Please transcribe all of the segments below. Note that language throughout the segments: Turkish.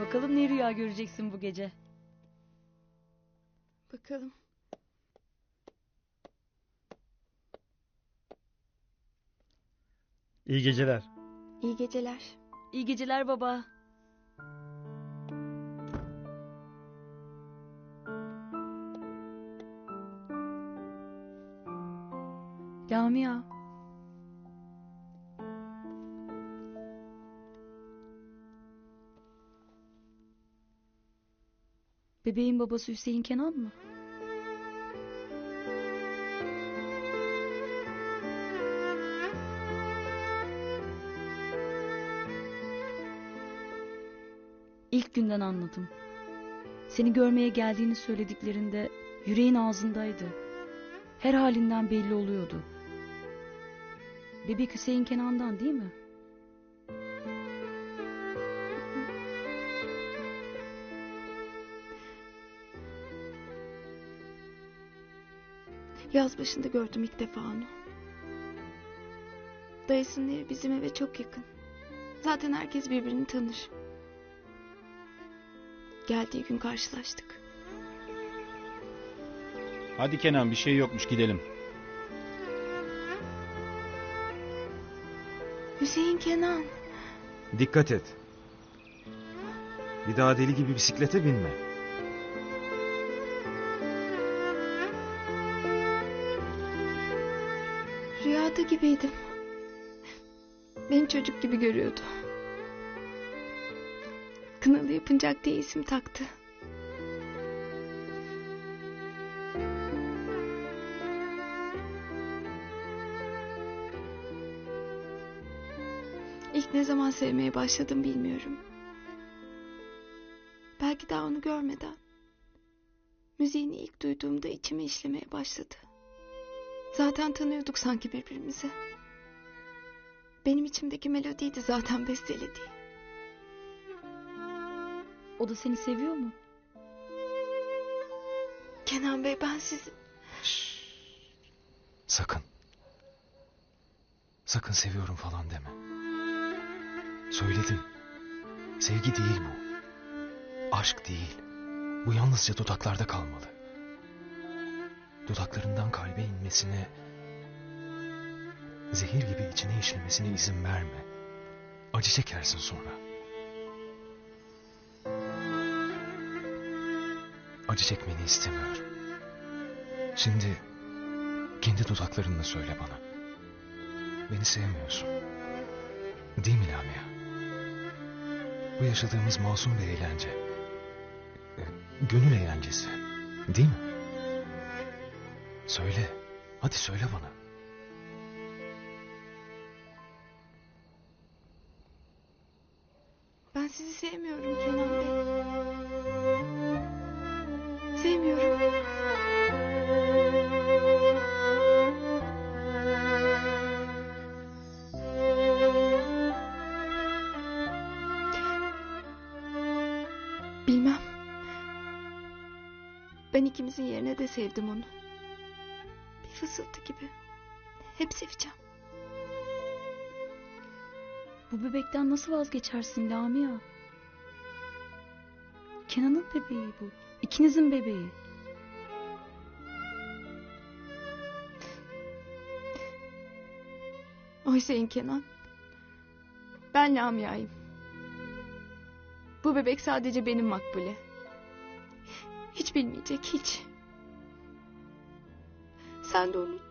Bakalım ne rüya göreceksin bu gece. Bakalım. İyi geceler. İyi geceler. İyi geceler baba. Lamia. Bebeğin babası Hüseyin Kenan mı? İlk günden anladım. Seni görmeye geldiğini söylediklerinde yüreğin ağzındaydı. Her halinden belli oluyordu. Bebek Hüseyin Kenan'dan değil mi? Yaz başında gördüm ilk defa onu. Dayısının evi bizim eve çok yakın. Zaten herkes birbirini tanır. Geldiği gün karşılaştık. Hadi Kenan bir şey yokmuş gidelim. Hüseyin Kenan. Dikkat et. Bir daha deli gibi bisiklete binme. Rüyada gibiydim. Beni çocuk gibi görüyordu. Kınalı yapıncak diye isim taktı. İlk ne zaman sevmeye başladım bilmiyorum. Belki daha onu görmeden. Müziğini ilk duyduğumda içime işlemeye başladı. Zaten tanıyorduk sanki birbirimizi. Benim içimdeki melodiydi zaten bestelediği. O da seni seviyor mu? Kenan Bey ben sizi... Sakın. Sakın seviyorum falan deme. Söyledim. Sevgi değil bu. Aşk değil. Bu yalnızca dudaklarda kalmalı. Dudaklarından kalbe inmesine... Zehir gibi içine işlemesine izin verme. Acı çekersin sonra. Acı çekmeni istemiyorum. Şimdi kendi dudaklarınla söyle bana. Beni sevmiyorsun. Değil mi Lamia? Bu yaşadığımız masum bir eğlence. E, Gönül eğlencesi. Değil mi? Söyle. Hadi söyle bana. Ben sizi sevmiyorum Kenan Bey. Sevmiyorum. Bilmem. Ben ikimizin yerine de sevdim onu. Fısıltı gibi. Hep seveceğim. Bu bebekten nasıl vazgeçersin Lamia? Kenan'ın bebeği bu. İkinizin bebeği. O Hüseyin Kenan. Ben Lamia'yım. Bu bebek sadece benim makbule. Hiç bilmeyecek hiç. Sen de unut.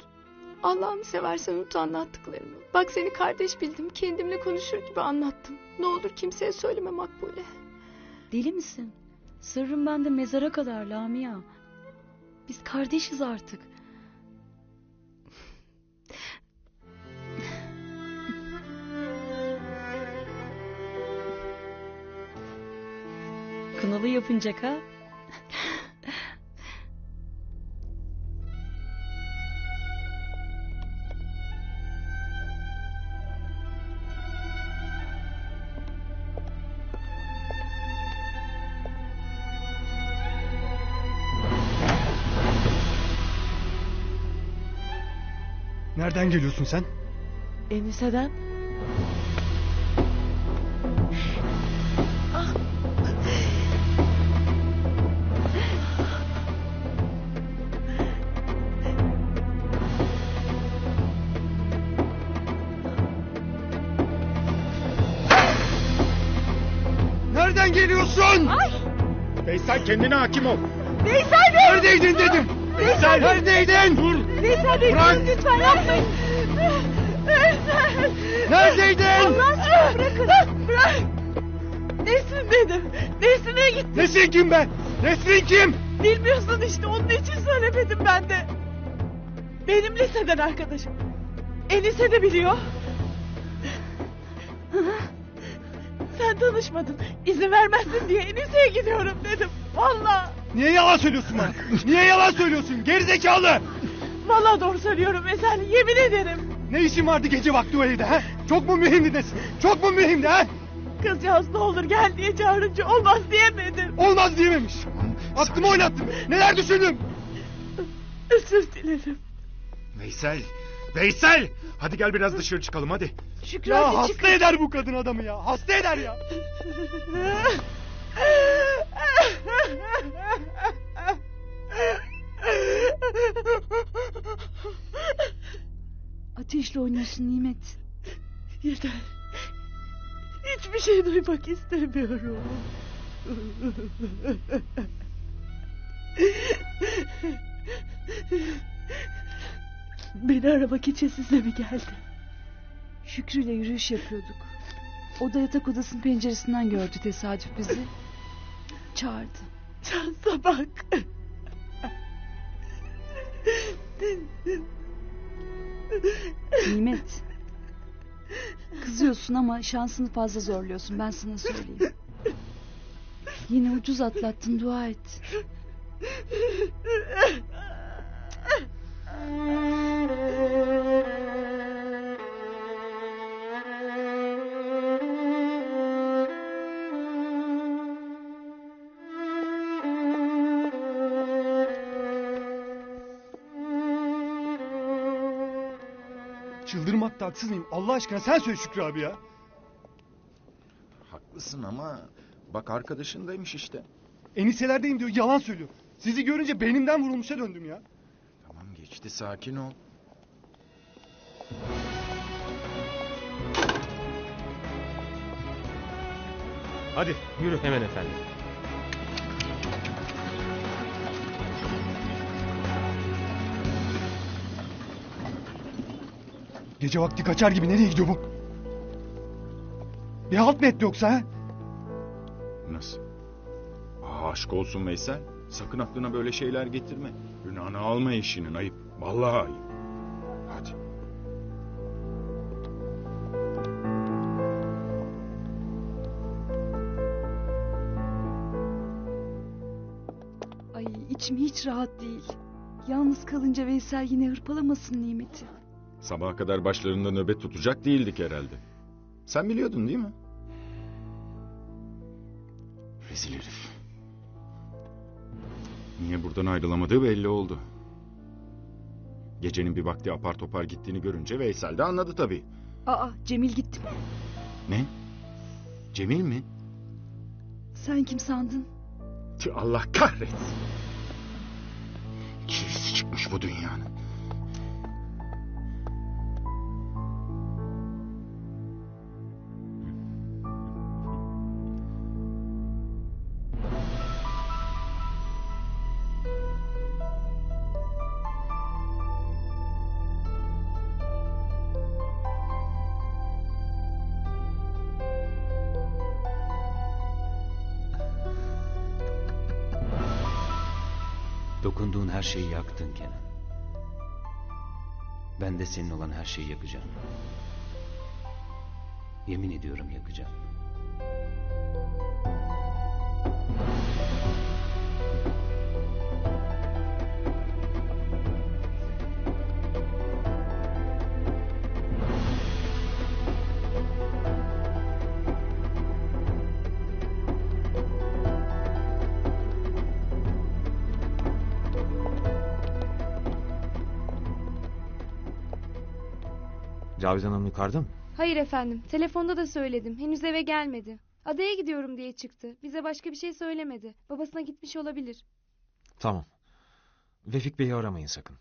Allah'ını seversen unut anlattıklarımı. Bak seni kardeş bildim. Kendimle konuşur gibi anlattım. Ne olur kimseye söyleme makbule. Deli misin? Sırrım bende mezara kadar Lamia. Biz kardeşiz artık. Kınalı yapınacak ha? Nereden geliyorsun sen? Enise'den. Ah. Nereden geliyorsun? Ay. Veysel kendine hakim ol. Veysel Bey! Neredeydin dedim. Veysel neredeydin? Dur. Veysel Bey Bırak. durun lütfen yapmayın. Veysel. Neredeydin? Allah aşkına bırakın. Bırak. Nesrin dedim. Nesrin'e gittim. Nesrin kim ben? Nesrin kim? Bilmiyorsun işte onun için söylemedim ben de. Benim liseden arkadaşım. Enise de biliyor. Sen tanışmadın. İzin vermezsin diye Enise'ye gidiyorum dedim. Vallahi. Niye yalan söylüyorsun bana? Niye yalan söylüyorsun? Gerizekalı. Vallahi doğru söylüyorum Veysel. Yemin ederim. Ne işin vardı gece vakti o evde ha? Çok mu mühimdi Nesrin? Çok mu mühimdi ha? Kızcağız ne olur gel diye çağırınca olmaz diyemedim. Olmaz diyememiş. Aklımı oynattım. Neler düşündüm? Özür dilerim. Veysel. Veysel. Hadi gel biraz dışarı çıkalım hadi. Şükrü Ya hasta eder bu kadın adamı ya. Hasta eder ya. Ateşle oynuyorsun Nimet. Yeter. Hiçbir şey duymak istemiyorum. Beni aramak için size mi geldi? Şükrü'yle yürüyüş yapıyorduk. O da yatak odasının penceresinden gördü tesadüf bizi. Çağırdı. Şansa bak. Nimet. Kızıyorsun ama şansını fazla zorluyorsun ben sana söyleyeyim. Yine ucuz atlattın dua et. Çıldırmakta haksız mıyım? Allah aşkına sen söyle Şükrü abi ya. Haklısın ama bak arkadaşındaymış işte. Eniselerdeyim diyor yalan söylüyor. Sizi görünce beynimden vurulmuşa döndüm ya. Tamam geçti sakin ol. Hadi yürü hemen efendim. Gece vakti kaçar gibi nereye gidiyor bu? Bir halt mı etti yoksa ha? Nasıl? Aa, aşk olsun Veysel. Sakın aklına böyle şeyler getirme. Günahını alma eşinin ayıp. Vallahi ayıp. Hadi. Ay içim hiç rahat değil. Yalnız kalınca Veysel yine hırpalamasın Nimet'i. Sabaha kadar başlarında nöbet tutacak değildik herhalde. Sen biliyordun değil mi? Rezil herif. Niye buradan ayrılamadığı belli oldu. Gecenin bir vakti apar topar gittiğini görünce Veysel de anladı tabii. Aa Cemil gitti mi? Ne? Cemil mi? Sen kim sandın? Tüh, Allah kahretsin. Çivisi çıkmış bu dünyanın. Dokunduğun her şeyi yaktın Kenan. Ben de senin olan her şeyi yakacağım. Yemin ediyorum yakacağım. Cavidan Hanım yukarıda mı? Hayır efendim. Telefonda da söyledim. Henüz eve gelmedi. Adaya gidiyorum diye çıktı. Bize başka bir şey söylemedi. Babasına gitmiş olabilir. Tamam. Vefik Bey'i aramayın sakın.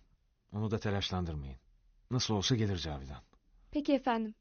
Onu da telaşlandırmayın. Nasıl olsa gelir Cavidan. Peki efendim.